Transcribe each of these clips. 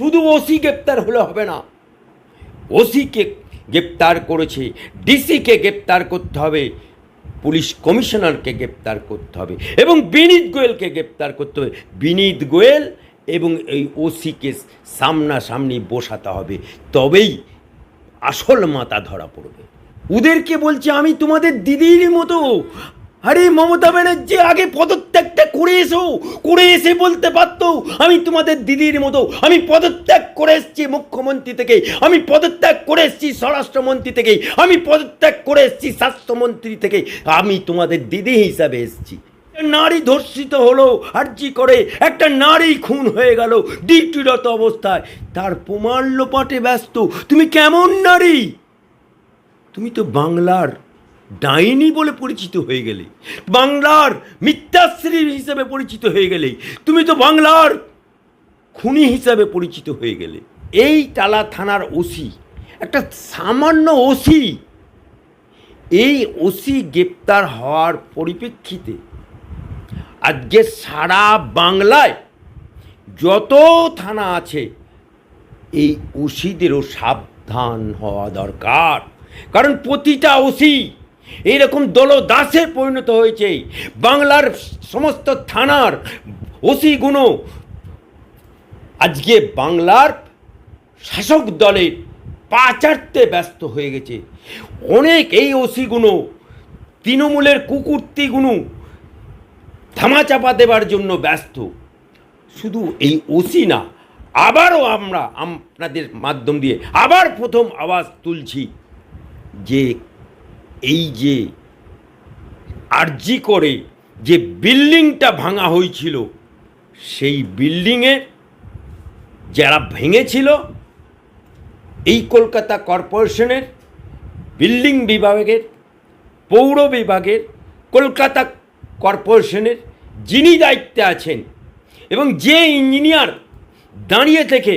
শুধু ওসি গ্রেপ্তার হলে হবে না। ওসিকে গ্রেপ্তার করেছে, ডিসিকে গ্রেপ্তার করতে হবে, পুলিশ কমিশনারকে গ্রেপ্তার করতে হবে এবং বিনীত গোয়েলকে গ্রেপ্তার করতে হবে। বিনীত গোয়েল এবং এই ওসিকে সামনাসামনি বসাতে হবে। তবেই আসল মাথা ধরা পড়বে। ওদেরকে বলছে, আমি তোমাদের দিদির মতো আরে মমতা ব্যানার্জি, আগে পদত্যাগটা করে এসো, করে এসে বলতে পারতো, আমি তোমাদের দিদির মতো, আমি পদত্যাগ করে এসেছি মুখ্যমন্ত্রী থেকে, আমি পদত্যাগ করে এসেছি স্বরাষ্ট্রমন্ত্রী থেকে, আমি পদত্যাগ করে এসেছি স্বাস্থ্যমন্ত্রী থেকে, আমি তোমাদের দিদি হিসাবে এসেছি। নারী ধর্ষিত হলো, আর্জি করে, একটা নারী খুন হয়ে গেল ডিউটিরত অবস্থায়, তার প্রমাণ লোপাটে ব্যস্ত, তুমি কেমন নারী? তুমি তো বাংলার ডাইনি বলে পরিচিত হয়ে গেলে, বাংলার মিথ্যাশ্রী হিসেবে পরিচিত হয়ে গেলে, তুমি তো বাংলার খুনি হিসাবে পরিচিত হয়ে গেলে। এই টালা থানার ওসি, একটা সামান্য ওসি, এই ওসি গ্রেপ্তার হওয়ার পরিপ্রেক্ষিতে আজকে সারা বাংলায় যত থানা আছে, এই ওসিদেরও সাবধান হওয়া দরকার। কারণ প্রতিটা ওসি এইরকম দলদাসে পরিণত হয়েছে। বাংলার সমস্ত থানার ওসিগুলো আজকে বাংলার শাসক দলের পাচারতে ব্যস্ত হয়ে গেছে। অনেক এই ওসিগুলো তৃণমূলের কুকুরতিগুলো ধামাচাপা দেবার জন্য ব্যস্ত। শুধু এই ওসি না, আবারও আমরা আপনাদের মাধ্যম দিয়ে আবার প্রথম আওয়াজ তুলছি যে এই যে আরজি করে যে বিল্ডিংটা ভাঙা হয়েছিল সেই বিল্ডিংয়ে যারা ভেঙেছিল, এই কলকাতা কর্পোরেশনের বিল্ডিং বিভাগের, পৌর বিভাগের, কলকাতা কর্পোরেশনের যিনি দায়িত্বে আছেন এবং যে ইঞ্জিনিয়ার দাঁড়িয়ে থেকে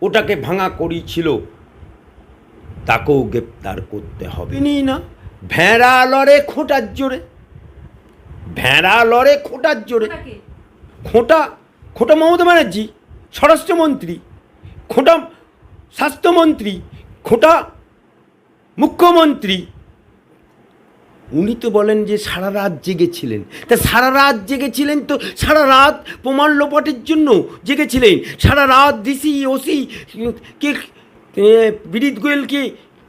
ওটাকে ভাঙা করিয়েছিল তাকেও গ্রেপ্তার করতে হবে। নি না? ভেড়া লড়ে খোঁটার জোরে। ভেড়া লড়ে খোঁটার জোরে। খোঁটা খোঁটা মমতা ব্যানার্জি স্বরাষ্ট্রমন্ত্রী। খোঁটা স্বাস্থ্যমন্ত্রী খোঁটা মুখ্যমন্ত্রী। উনি তো বলেন যে সারা রাত জেগেছিলেন। তা সারা রাত জেগেছিলেন তো সারা রাত প্রমাণ লোপাটের জন্য জেগেছিলেন। সারা রাত ডিসি ওসি কে এ, বিনীত গোয়েলকে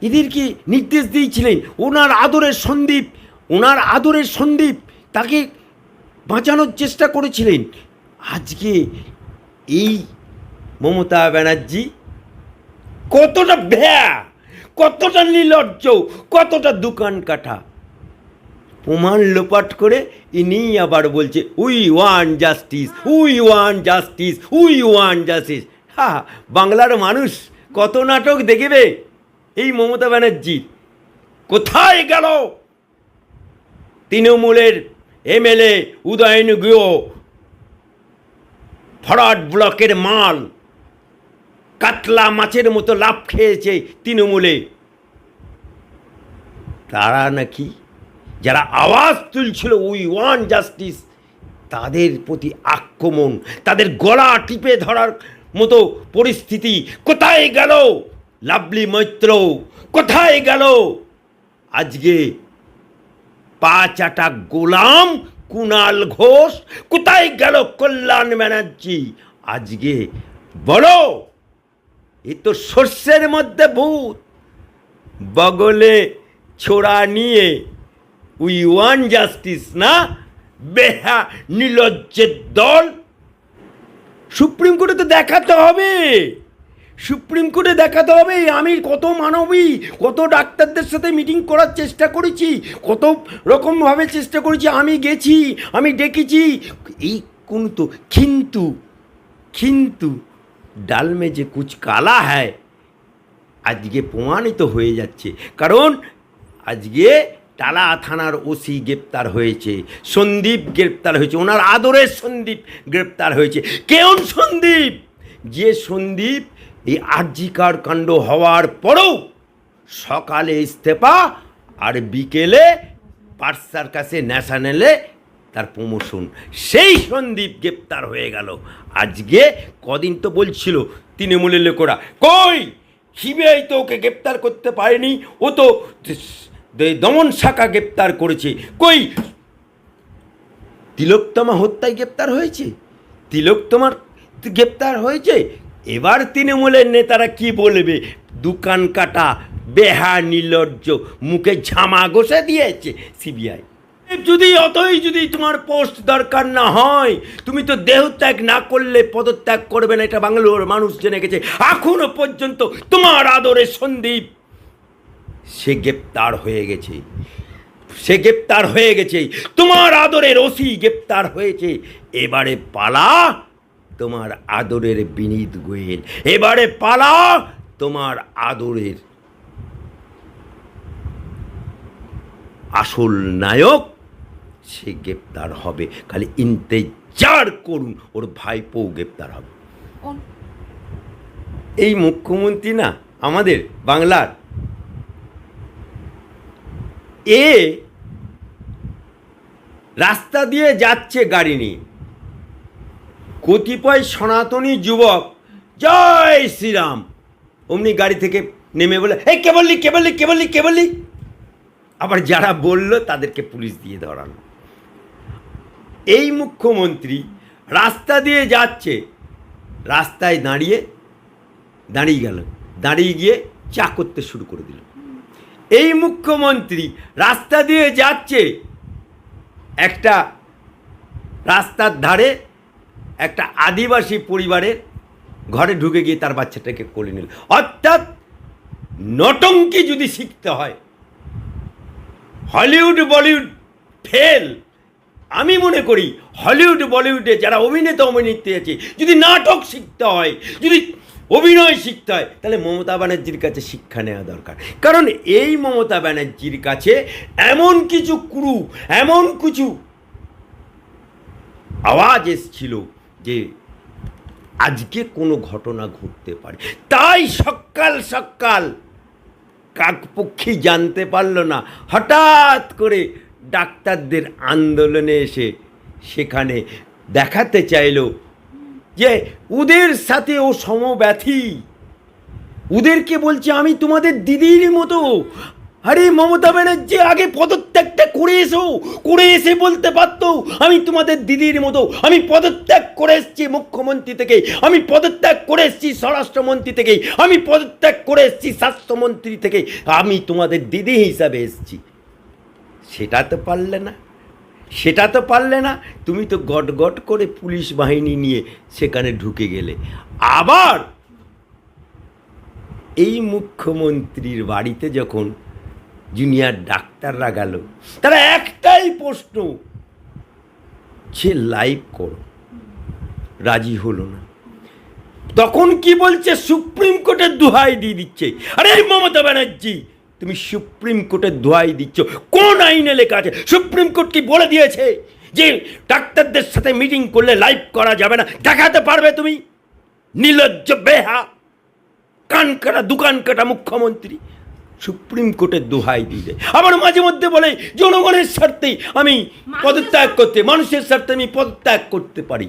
এদেরকে নির্দেশ দিয়েছিলেন। ওনার আদরের সন্দীপ, ওনার আদরের সন্দীপ তাকে বাঁচানোর চেষ্টা করেছিলেন। আজকে এই মমতা ব্যানার্জি কতটা ভ্যা, কতটা নির্লজ্জ, কতটা দোকান কাটা। প্রমাণ লোপাট করে ইনি আবার বলছে, we want justice, we want justice, we want justice. হা বাংলার মানুষ কত নাটক দেখবে? এই মমতা ব্যানার্জি কোথায় গেল? তৃণমূলের এমএলএ উদয়ন গুহ ফরাড ব্লকের মাল, কাতলা মাছের মতো লাভ খেয়েছে তৃণমূলে। তারা নাকি যারা আওয়াজ তুলছিল, উই ওয়ান জাস্টিস, তাদের প্রতি আক্রমণ, তাদের গলা টিপে ধরার মতো পরিস্থিতি কোথায় গেল? লাভলি মৈত্র, কোথায় গেল? আজকে পা চাটা গোলাম, কুণাল ঘোষ, কোথায় গেল কল্যাণ ব্যানার্জি? আজকে বলো, এ তো শস্যের মধ্যে ভূত। বগলে ছোড়া নিয়ে উই ওয়ান জাস্টিস না, বেহা নিলজ্জের দল? সুপ্রিম কোর্টে তো দেখাতে হবে। সুপ্রিম কোর্টে দেখাতে হবে আমি কত মানবী, কত ডাক্তারদের সাথে মিটিং করার চেষ্টা করেছি, কত রকমভাবে চেষ্টা করেছি, আমি গেছি, আমি ডেকেছি। এই কোন তো, কিন্তু কিন্তু, ডাল মে যে কুচ কালা হ্যায়, আজকে প্রমাণিত হয়ে যাচ্ছে। কারণ, আজকে টালা থানার ওসি গ্রেপ্তার হয়েছে, সন্দীপ গ্রেপ্তার হয়েছে, ওনার আদরের সন্দীপ গ্রেপ্তার হয়েছে। কেউন সন্দীপ? যে সন্দীপ এই আর্জিকার কাণ্ড হওয়ার পরেও সকালে ইস্তেফা আর বিকেলে পার্সার কাছে ন্যাশনালে তার প্রমোশন। সেই সন্দীপ গ্রেপ্তার হয়ে গেল। আজকে কদিন তো বলছিল তৃণমূলের লোকেরা, কই সিবিআই তো ওকে গ্রেপ্তার করতে পারেনি, ও তো দমন শাখা গ্রেপ্তার করেছে। কই, তিলোত্তমা হত্যায় গ্রেপ্তার হয়েছে? তিলোত্তমার গ্রেপ্তার হয়েছে? এবার তৃণমূলের নেতারা কি বলবে? দোকান কাটা, বেহা নির্লজ্জ, মুখে ঝামা ঘষে দিয়েছে সিবিআই। যদি অতই যদি তোমার পোস্ট দরকার না হয়, তুমি তো দেহত্যাগ না করলে পদত্যাগ করবে না, এটা বাংলোর মানুষ জেনে গেছে। এখনও পর্যন্ত তোমার আদরে সন্দীপ, সে গ্রেপ্তার হয়ে গেছে। সে গ্রেপ্তার হয়ে গেছে। তোমার আদরের ওসি গ্রেপ্তার হয়েছে। এবারে পালা তোমার আদরের বিনীত গোয়েল এবারে পালা তোমার আদরের আসল নায়ক সে গ্রেপ্তার হবে। খালি ইন্তেজার করুন ওর ভাইপো গ্রেপ্তার হবে। এই মুখ্যমন্ত্রী না আমাদের বাংলার। এ রাস্তা দিয়ে যাচ্ছে গাড়ি নিয়ে। কতিপয় সনাতনী যুবক, জয় শ্রীরাম। অমনি গাড়ি থেকে নেমে বলে, এই, কে বললি কে বললি কে বললি কে বললি? আবার যারা বলল, তাদেরকে পুলিশ দিয়ে ধরানো এই মুখ্যমন্ত্রী রাস্তা দিয়ে যাচ্ছে, রাস্তায় দাঁড়িয়ে দাঁড়িয়ে গেল, দাঁড়িয়ে গিয়ে চা করতে শুরু করে দিল। এই মুখ্যমন্ত্রী রাস্তা দিয়ে যাচ্ছে, একটা রাস্তার ধারে একটা আদিবাসী পরিবারের ঘরে ঢুকে গিয়ে তার বাচ্চাটাকে কোলে নিল। অর্থাৎ নটঙ্কি যদি শিখতে হয়, হলিউড বলিউড ফেল। আমি মনে করি হলিউড বলিউডে যারা অভিনেতা অভিনেত্রী আছে যদি নাটক শিখতে হয়, যদি অভিনয় শিখতে হয়, তাহলে মমতা ব্যানার্জির কাছে শিক্ষা নেওয়া দরকার। কারণ এই মমতা ব্যানার্জির কাছে এমন কিছু ক্রু এমন কিছু আওয়াজ এসছিল যে আজকে কোনো ঘটনা ঘটতে পারে। তাই সকাল সকাল কাকপক্ষী জানতে পারল না। হঠাৎ করে ডাক্তারদের আন্দোলনে এসে সেখানে দেখাতে চাইলো যে ওদের সাথে ও সমব্যথী। ওদেরকে বলছে, আমি তোমাদের দিদির মতো। আরে মমতা ব্যানার্জি, আগে পদত্যাগটা করে এসো, করে এসে বলতে পারতো আমি তোমাদের দিদির মতো, আমি পদত্যাগ করে এসেছি মুখ্যমন্ত্রী থেকে। আমি পদত্যাগ করে এসেছি স্বরাষ্ট্রমন্ত্রী থেকে। আমি পদত্যাগ করে এসেছি স্বাস্থ্যমন্ত্রী থেকে। আমি তোমাদের দিদি হিসাবে এসেছি। সেটা তো পারলে না। সেটা তো পারলে না। তুমি তো গট গট করে পুলিশ বাহিনী নিয়ে সেখানে ঢুকে গেলে। আবার এই মুখ্যমন্ত্রীর বাড়িতে যখন জুনিয়র ডাক্তাররা গেল। তারা একটাই প্রশ্ন, সে লাইভ করো। রাজি হলো না। তখন কি বলছে? সুপ্রিম কোর্টের দোহাই দিয়ে দিচ্ছে। আরে মমতা ব্যানার্জি, তুমি সুপ্রিম কোর্টের দোহাই দিচ্ছ। কোন আইনে লেখা আছে? সুপ্রিম কোর্ট কি বলে দিয়েছে যে ডাক্তারদের সাথে মিটিং করলে লাইভ করা যাবে না? দেখাতে পারবে তুমি? নির্লজ্জ বেহা কান কাটা দোকান কাটা মুখ্যমন্ত্রী। সুপ্রিম কোর্টের দোহাই দিলে আবার মাঝে মধ্যে বলে জনগণের স্বার্থে আমি পদত্যাগ করতে মানুষের স্বার্থে আমি পদত্যাগ করতে পারি।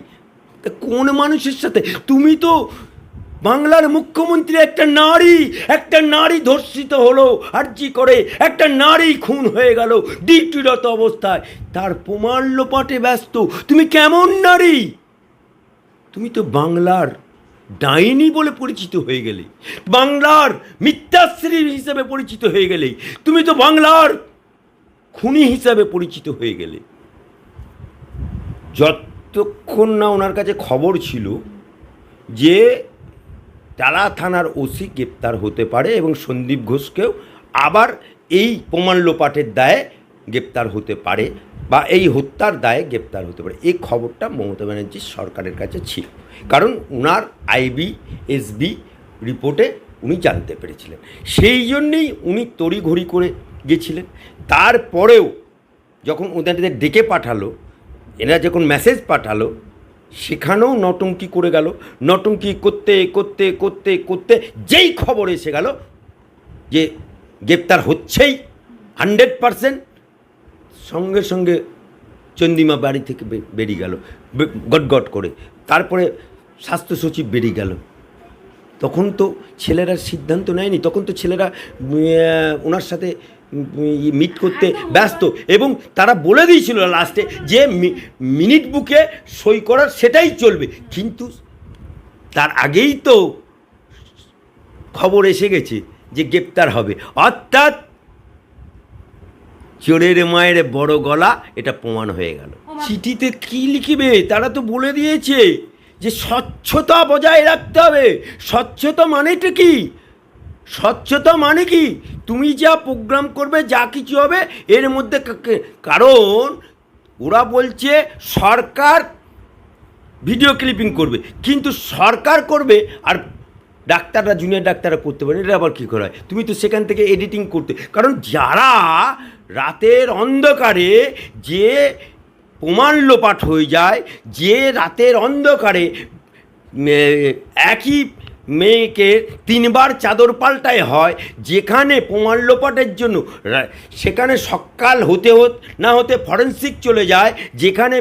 তা কোন মানুষের সাথে? তুমি তো বাংলার মুখ্যমন্ত্রী একটা নারী একটা নারী ধর্ষিত হলো আর্জি করে একটা নারী খুন হয়ে গেল ডিউটিরত অবস্থায়। তার প্রমাণ লোপাটে ব্যস্ত। তুমি কেমন নারী? তুমি তো বাংলার ডাইনি বলে পরিচিত হয়ে গেলে, বাংলার মিথ্যাশ্রী হিসেবে পরিচিত হয়ে গেলে, তুমি তো বাংলার খুনি হিসাবে পরিচিত হয়ে গেলে। যতক্ষণ না ওনার কাছে খবর ছিল যে টালা থানার ওসি গ্রেপ্তার হতে পারে এবং সন্দীপ ঘোষকেও আবার এই প্রমাণ লোপাটের দায়ে গ্রেপ্তার হতে পারে বা এই হত্যার দায়ে গ্রেপ্তার হতে পারে। এই খবরটা মমতা ব্যানার্জির সরকারের কাছে ছিল। কারণ ওনার আইবি, এসবি রিপোর্টে উনি জানতে পেরেছিলেন। সেই জন্যেই উনি তড়িঘড়ি করে গেছিলেন। তারপরেও যখন ওদের ডেকে পাঠালো এরা যখন মেসেজ পাঠালো, সেখানেও নটঙ্কি করে গেল। নটঙ্কি করতে করতে করতে করতে যেই খবর এসে গেল যে গ্রেপ্তার হচ্ছেই, হান্ড্রেড পারসেন্ট সঙ্গে সঙ্গে চন্দিমা বাড়ি থেকে বেরিয়ে গেল গটগট করে। তারপরে স্বাস্থ্য সচিব বেরিয়ে গেল। তখন তো ছেলেরা সিদ্ধান্ত নেয়নি তখন তো ছেলেরা ওনার সাথে মিট করতে ব্যস্ত এবং তারা বলে দিয়েছিল লাস্টে যে মিনিট বুকে সই করার সেটাই চলবে। কিন্তু তার আগেই তো খবর এসে গেছে যে গ্রেপ্তার হবে। অর্থাৎ চোরের মায়ের বড় গলা এটা প্রমাণ হয়ে গেল। চিঠিতে কি লিখবে? তারা তো বলে দিয়েছে যে স্বচ্ছতা বজায় রাখতে হবে। স্বচ্ছতা মানেটা কি? স্বচ্ছতা মানে কি? তুমি যা প্রোগ্রাম করবে যা কিছু হবে এর মধ্যে কারণ ওরা বলছে সরকার ভিডিও ক্লিপিং করবে। কিন্তু সরকার করবে আর ডাক্তাররা জুনিয়র ডাক্তাররা করতে পারে এটা আবার কী করা হয়? তুমি তো সেখান থেকে এডিটিং করতে কারণ যারা রাতের অন্ধকারে যে প্রমাণ লোপাট হয়ে যায়, যে রাতের অন্ধকারে একই মেয়েকে তিনবার চাদর পাল্টায় হয়, যেখানে প্রমাণ লোপাটের জন্য সেখানে সকাল হতে হত, না হতে ফরেন্সিক চলে যায়, যেখানে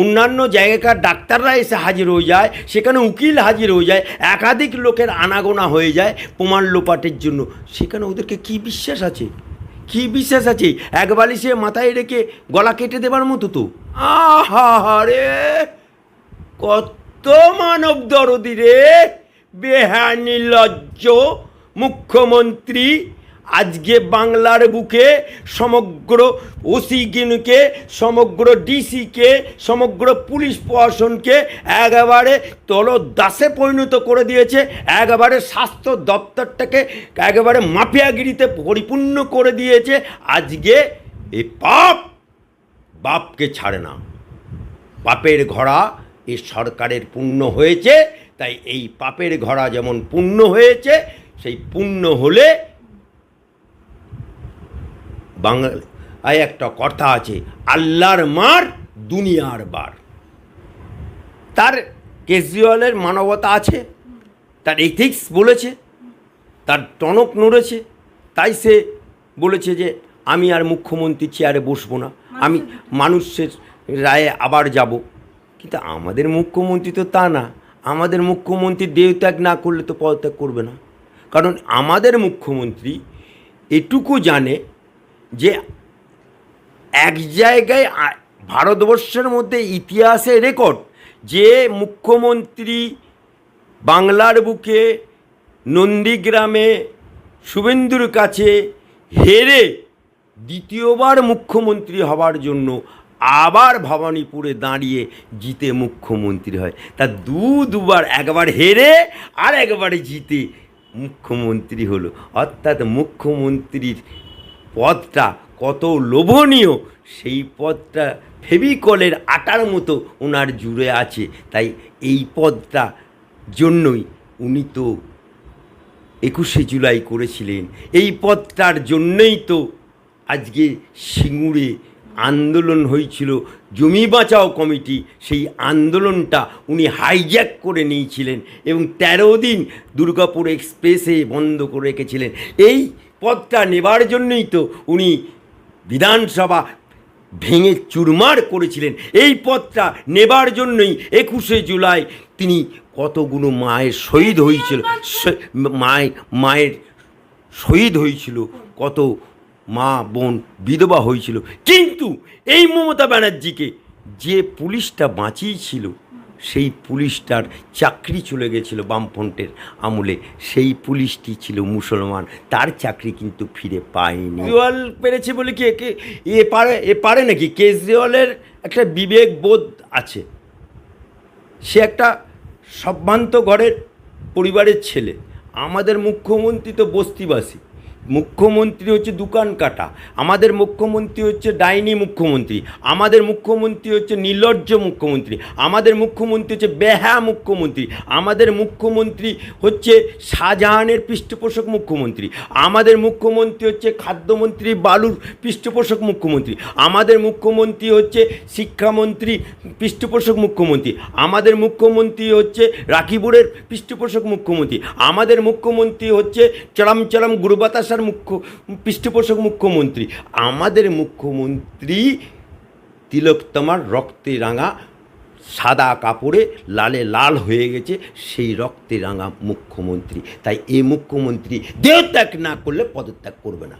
অন্যান্য জায়গাকার ডাক্তাররা এসে হাজির হয়ে যায়, সেখানে উকিল হাজির হয়ে যায়, একাধিক লোকের আনাগোনা হয়ে যায় প্রমাণ লোপাটের জন্য। সেখানে ওদেরকে কি বিশ্বাস আছে? কি বিশ্বাস আছে? এক বালিশে মাথায় রেখে গলা কেটে দেবার মতো তো। আহারে কত মানব দরদি রে! বেহানি লজ্জ, মুখ্যমন্ত্রী আজকে বাংলার বুকে সমগ্র ওসিগিনকে সমগ্র ডিসিকে, সমগ্র পুলিশ প্রশাসনকে একেবারে তলদাসে পরিণত করে দিয়েছে, একেবারে স্বাস্থ্য দপ্তরটাকে একেবারে মাফিয়াগিরিতে পরিপূর্ণ করে দিয়েছে। আজকে এই পাপ বাপকে ছাড়ে না। পাপের ঘোড়া এই সরকারের পুণ্য হয়েছে, তাই এই পাপের ঘোড়া যেমন পুণ্য হয়েছে, সেই পুণ্য হলে বাংলায় একটা কথা আছে আল্লাহর মার দুনিয়ার বার। তার কেজরিওয়ালের মানবতা আছে তার এথিক্স বলেছে তার টনক নড়েছে তাই সে বলেছে যে আমি আর মুখ্যমন্ত্রী চেয়ারে বসবো না আমি মানুষের রায়ে আবার যাব। কিন্তু আমাদের মুখ্যমন্ত্রী তো তা না আমাদের মুখ্যমন্ত্রী দেহত্যাগ না করলে তো পদত্যাগ করবে না। কারণ আমাদের মুখ্যমন্ত্রী এটুকু জানে যে এক জায়গায় ভারতবর্ষের মধ্যে ইতিহাসে রেকর্ড, যে মুখ্যমন্ত্রী বাংলার বুকে নন্দীগ্রামে শুভেন্দুর কাছে হেরে দ্বিতীয়বার মুখ্যমন্ত্রী হওয়ার জন্য আবার ভবানীপুরে দাঁড়িয়ে জিতে মুখ্যমন্ত্রী হয়। তা দু, দুবার, একবার হেরে আর একবারে জিতে মুখ্যমন্ত্রী হলো। অর্থাৎ মুখ্যমন্ত্রীর পদটা কত লোভনীয়, সেই পদটা ফেভিকলের আটার মতো ওনার জুড়ে আছে। তাই এই পদটা জন্যই উনি তো একুশে জুলাই করেছিলেন। এই পদটার জন্যই তো আজকে সিঙ্গুরে আন্দোলন হয়েছিল। জমি বাঁচাও কমিটি সেই আন্দোলনটা উনি হাইজ্যাক করে নিয়েছিলেন এবং তেরো দিন দুর্গাপুর এক্সপ্রেসে বন্ধ করে রেখেছিলেন। এই পদটা নেবার জন্যই তো উনি বিধানসভা ভেঙে চুরমার করেছিলেন। এই পদটা নেবার জন্যই একুশে জুলাই তিনি কতগুলো মায়ের শহীদ হয়েছিল মায়ের মায়ের শহীদ হয়েছিল, কত মা, বোন, বিধবা হয়েছিল। কিন্তু এই মমতা ব্যানার্জিকে যে পুলিশটা বাঁচিয়েছিল সেই পুলিশটার চাকরি চলে গেছিল বামফ্রন্টের আমলে। সেই পুলিশটি ছিল মুসলমান, তার চাকরি কিন্তু ফিরে পায়নি। কেজরিওয়াল পেরেছে বলে কি একে? এ পারে এ পারে নাকি? কেজরিওয়ালের একটা বিবেক বোধ আছে। সে একটা সম্ভ্রান্ত ঘরের পরিবারের ছেলে। আমাদের মুখ্যমন্ত্রী তো বস্তিবাসী। মুখ্যমন্ত্রী হচ্ছে দোকান কাটা, আমাদের মুখ্যমন্ত্রী হচ্ছে ডাইনি মুখ্যমন্ত্রী, আমাদের মুখ্যমন্ত্রী হচ্ছে নির্লজ্জ মুখ্যমন্ত্রী, আমাদের মুখ্যমন্ত্রী হচ্ছে বেহা মুখ্যমন্ত্রী, আমাদের মুখ্যমন্ত্রী হচ্ছে শাহজাহানের পৃষ্ঠপোষক মুখ্যমন্ত্রী, আমাদের মুখ্যমন্ত্রী হচ্ছে খাদ্যমন্ত্রী বালুর পৃষ্ঠপোষক মুখ্যমন্ত্রী, আমাদের মুখ্যমন্ত্রী হচ্ছে শিক্ষামন্ত্রী পৃষ্ঠপোষক মুখ্যমন্ত্রী, আমাদের মুখ্যমন্ত্রী হচ্ছে রাখিপুরের পৃষ্ঠপোষক মুখ্যমন্ত্রী, আমাদের মুখ্যমন্ত্রী হচ্ছে চরম চরম গুরুবাতাসার মুখ্য, পৃষ্ঠপোষক মুখ্যমন্ত্রী। আমাদের মুখ্যমন্ত্রী তিলকতমার রক্তে রাঙা সাদা কাপড়ে লালে লাল হয়ে গেছে, সেই রক্তে রাঙা মুখ্যমন্ত্রী। তাই এই মুখ্যমন্ত্রী দেহত্যাগ না করলে পদত্যাগ করবে না।